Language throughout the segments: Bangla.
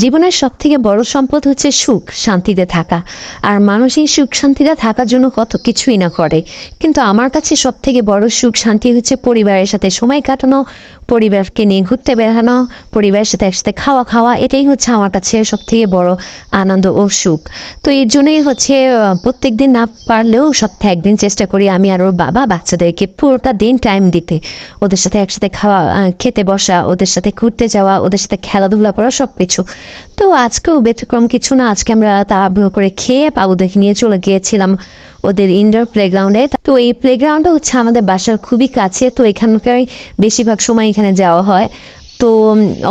জীবনের সব থেকে বড় সম্পদ হচ্ছে সুখ, শান্তিতে থাকা। আর মানুষ এই সুখ, শান্তিতে থাকার জন্য কত কিছুই না করে। কিন্তু আমার কাছে সব থেকে বড় সুখ, শান্তি হচ্ছে পরিবারের সাথে সময় কাটানো, পরিবারকে নিয়ে ঘুরতে বেড়ানো, পরিবারের সাথে একসাথে খাওয়া খাওয়া, এটাই হচ্ছে আমার কাছে সব থেকে বড় আনন্দ ও সুখ। তো এর জন্যই হচ্ছে প্রত্যেক দিন না পারলেও সপ্তাহে একদিন চেষ্টা করি আমি আর ওর বাবা বাচ্চাদেরকে পুরোটা দিন টাইম দিতে। ওদের সাথে একসাথে খাওয়া খেতে বসা, ওদের সাথে ঘুরতে যাওয়া, ওদের সাথে খেলাধুলা করা সব কিছু তো আজকেও ব্যতিক্রম কিছু না। আজকে আমরা তাড়াহুড়ো করে খেয়ে বাবুদেরকে নিয়ে চলে গিয়েছিলাম ওদের ইনডোর প্লেগ্রাউন্ডে তো এই প্লেগ্রাউন্ডটা হচ্ছে আমাদের বাসার খুবই কাছে, তো এখানকার বেশিরভাগ সময় এখানে যাওয়া হয়। তো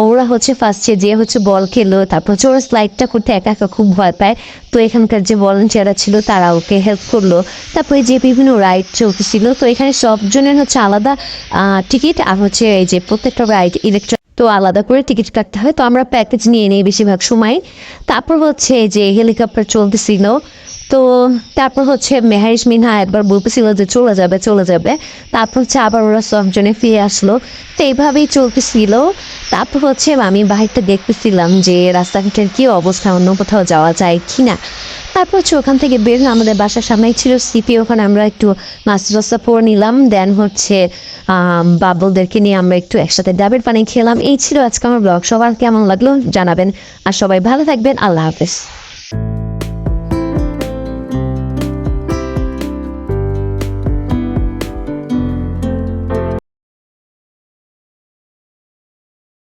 ওরা হচ্ছে ফার্স্টে যে হচ্ছে বল খেলো, তারপর হচ্ছে ওরা স্লাইডটা করতে একা একা খুব ভয় পায়। তো এখানকার যে ভলেন্টিয়াররা ছিল, তারা ওকে হেল্প করল। তারপরে যে বিভিন্ন রাইড চলতেছিল তো এখানে সবজনের হচ্ছে আলাদা টিকিট আর হচ্ছে এই যে প্রত্যেকটা রাইড ইলেকট্রিক তো আলাদা করে টিকিট কাটতে হয়। তো আমরা প্যাকেজ নিয়ে নিই বেশিরভাগ সময়। তারপর হচ্ছে যে হেলিকপ্টার চলতেছিল। তো তারপর হচ্ছে মেহারিশ মিনহা একবার বলতেছিল যে চলে যাবে চলে যাবে। তারপর হচ্ছে আবার ওরা সবজনে ফিরে আসলো। তো এইভাবেই চলতেছিল। তারপর হচ্ছে আমি বাহিরটা দেখতেছিলাম যে রাস্তাঘাটের কি অবস্থা অন্য কোথাও যাওয়া যায় কি না তারপর হচ্ছে ওখান থেকে বের আমাদের বাসার সামনেই ছিল সিপি ওখানে আমরা একটু মাছ রাস্তা পরে নিলাম। দেন হচ্ছে আম, বাবুদেরকে নিয়ে আমরা একটু একসাথে ডাবের পানি খেলাম। এই ছিল আজকে আমার ব্লগ। সবার কেমন লাগল জানাবেন। আর সবাই ভালো থাকবেন। আল্লাহ হাফেজ।